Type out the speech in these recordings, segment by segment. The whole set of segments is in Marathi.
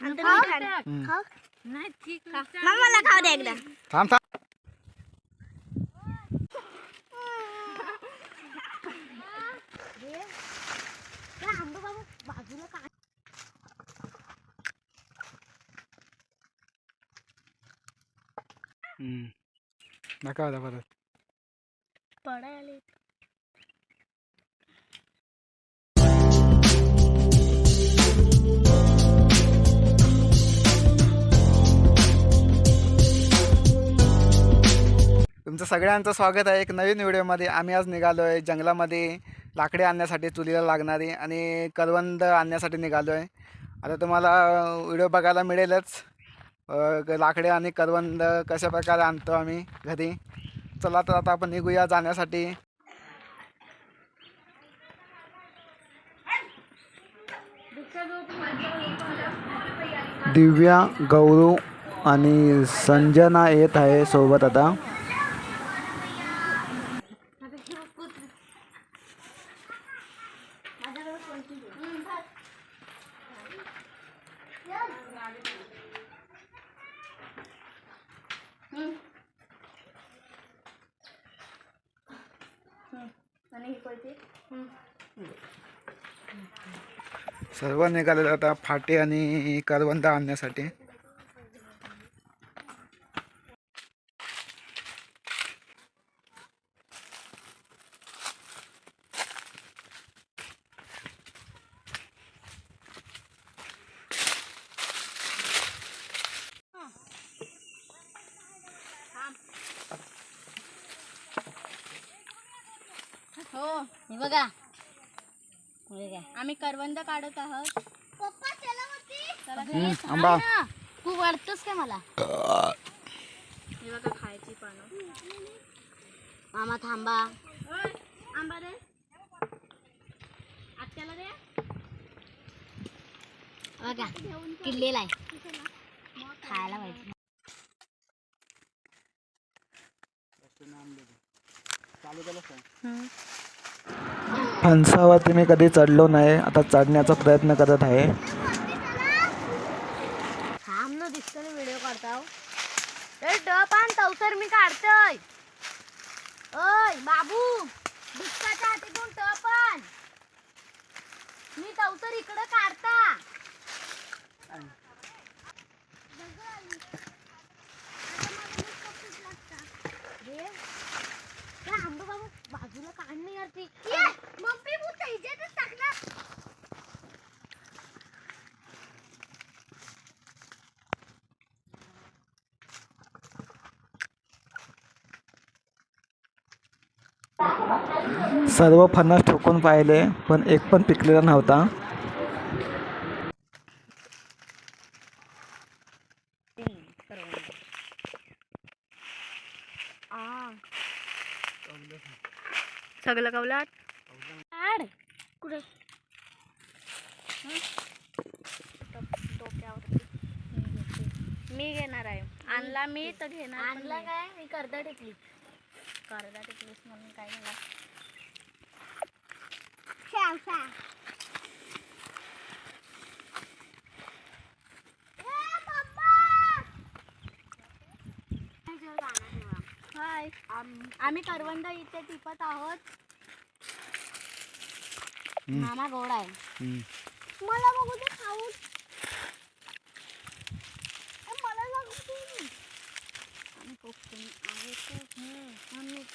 हम्म. नाही ठीक मला खाऊ दे एकदा. थांब थांब. हम्म. नका आता परत. पडायला तुमचं सगळ्यांचं स्वागत आहे एक नवीन व्हिडिओमध्ये. आम्ही आज निघालो आहे जंगलामध्ये. लाकडे आणण्यासाठी चुलीला लागणारी आणि करवंद आणण्यासाठी निघालो आहे आता तुम्हाला व्हिडिओ बघायला मिळेलच. लाकडे आणि करवंद कशा प्रकारे आणतो आम्ही घरी. चला तर आता आपण निघूया जाण्यासाठी. दिव्या गौरू आणि संजना येत आहे सोबत आता. सर्व निघालेलं आता फाटे आणि करवंदा आणण्यासाठी. हो हे बघा. हे आम्ही करवंद काढत आहोत. चला घरी. हम्म, आंबा. हा. तू वाढतोस काय मला? हे बघा खायची पानं. मामा थांबा. आंबा दे. आत्याला दे. बघा किल्लेला आहे. खायला पाहिजे. फणसावरती मी कधी चढलो नाही. आता चढण्याचा प्रयत्न करत आहे. थांब व्हिडिओ काढताव हो. ए मी काढतोय. ओय बाबू दुसऱ्याच्या हातीतून टप मी तवसर इकडे काढता बाजूला काढ नाही यार ती मम्मी तू इज्जतच टाकणार सर्व फणस ठोकून पाहिले पण एक पण पिकलेला नव्हता. सगळं कवलात? कुठे? मी घेणार आहे आणला मी तर घेणार आणला काय? मी कर्दा टेकली. कर्दा टेकलीस म्हणून काय हाय. आम्ही करवंद इथे टिपत आहोत. मामा गोड आहे. मला बघू दे खाऊन ए, मला लागू आम्ही कोकणी आहोत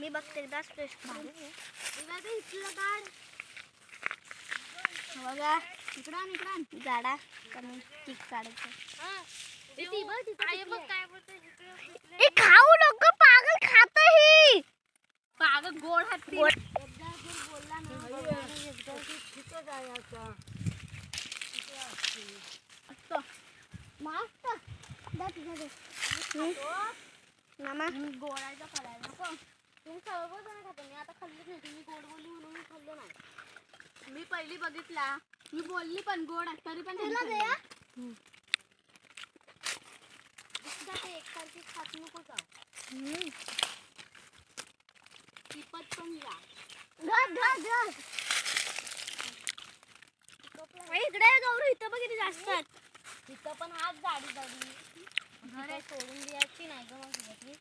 मी बघते एकदा काढ बघा इकडं इकडं कमी काढायचं ए खाऊ नको पागल खात ही। पागल गोड हात बोलला ना मस्त मामा। गोडायचं खायला मी पहिली बघितला. मी बोलली पण गोड तरी पण तुला दे. एकसारखी खात नको जाऊ. टिपत पण जा. इकडे गौरी इथं बघ किती जास्त इथं पण हाच गाडी घरे सोडून द्यायची नाही ग मग तुझ्यातली.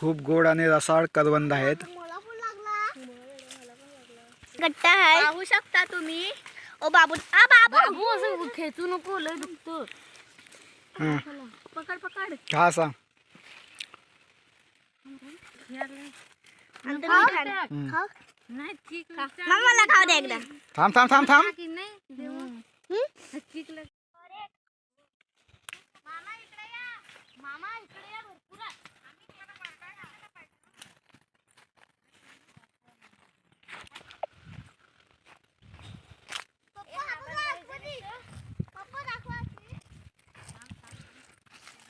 खूप गोड आणि रसाळ करवंद आहेत. गट्टा आहे. पाहू शकता तुम्ही? ओ बाबू आ बाबू! बाबू असं खेचू नको लय दुखतो. हं. पकड पकड. खा असा. मला खाऊ दे एकदा. थांब थांब थांब थांब. मामा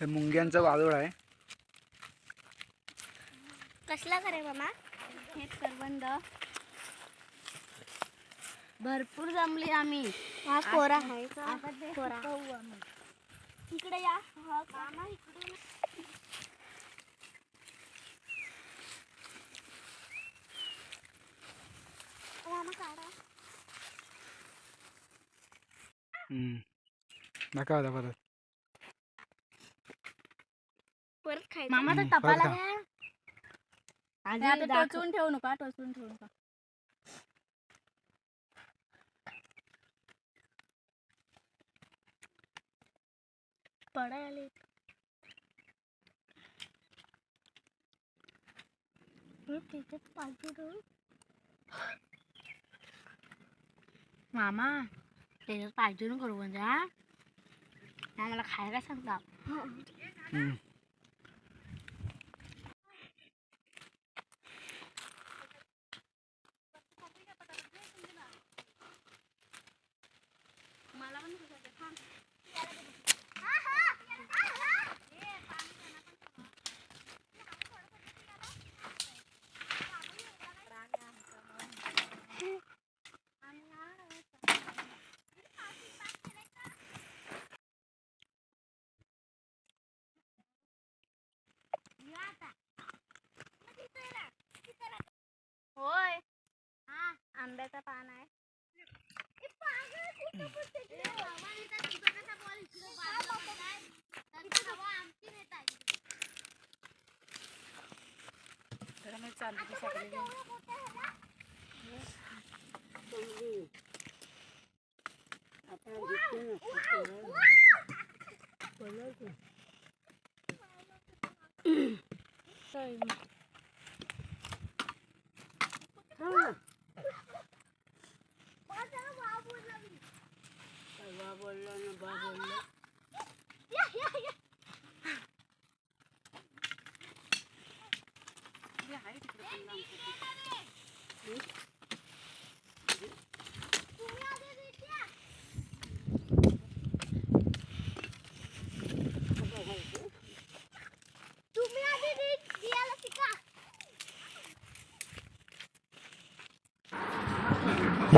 हे मुंग्यांचं वारूळ आहे. कसला करे मामा? हे करवंद भरपूर जमली आम्ही. हा कोरा. आहे. कोरा. इकडे या. मामा इकडे मामा काढा. हं. दाखव आता परत. परत खायचं? मामा तर हम्म, टपाला बरं घ्या. आधी हे आता दाखव. टोचून ठेवू नका टोचून ठेवू नका. पडायला पाहिजे मामा त्याच्यात पाहिजे ना करून जा मला खायला सांगता हं. मला पण होय हा आंब्याचा पान आहे Time. Huh. तुम्ही आधी दियाला शिका.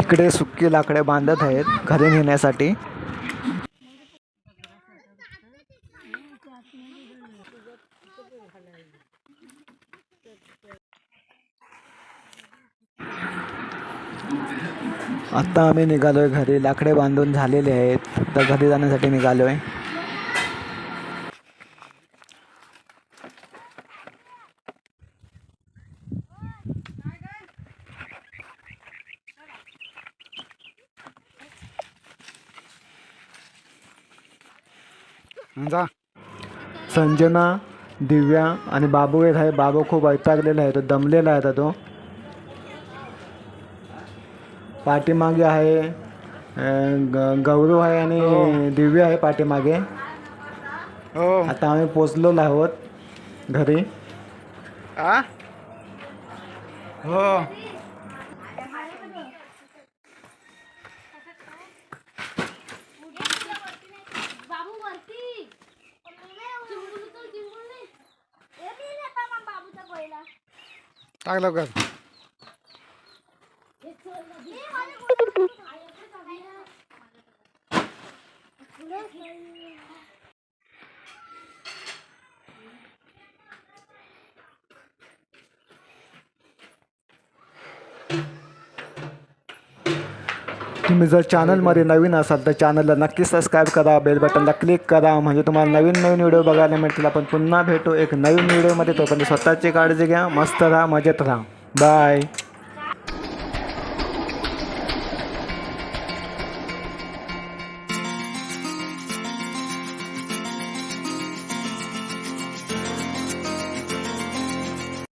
इकडे सुकी लाकडे बांधत आहेत घरी नेण्यासाठी. आत्ता आम्ही निघालो आहे घरी. लाकडे बांधून झालेले आहेत. तर घरी जाण्यासाठी निघालोय. जा. संजना दिव्या आणि बाबू एक आहे बाबू खूप वैतागलेला आहे तो दमलेला आहे तो. पाठीमागे आहे ग गौरव आहे आणि हो. दिव्य आहे पाठीमागे. हो. आता आम्ही पोचलो आहोत घरी. आ? हो. टाकलं का तुम्ही जर चॅनलमध्ये नवीन असाल तर चॅनलला नक्की सबस्क्राईब करा बेल बटनला क्लिक करा. म्हणजे तुम्हाला नवीन नवीन व्हिडिओ बघायला मिळतील. आपण पुन्हा भेटू एक नवीन व्हिडिओमध्ये तोपर्यंत स्वतःची काळजी घ्या मस्त राहा मजेत राहा. बाय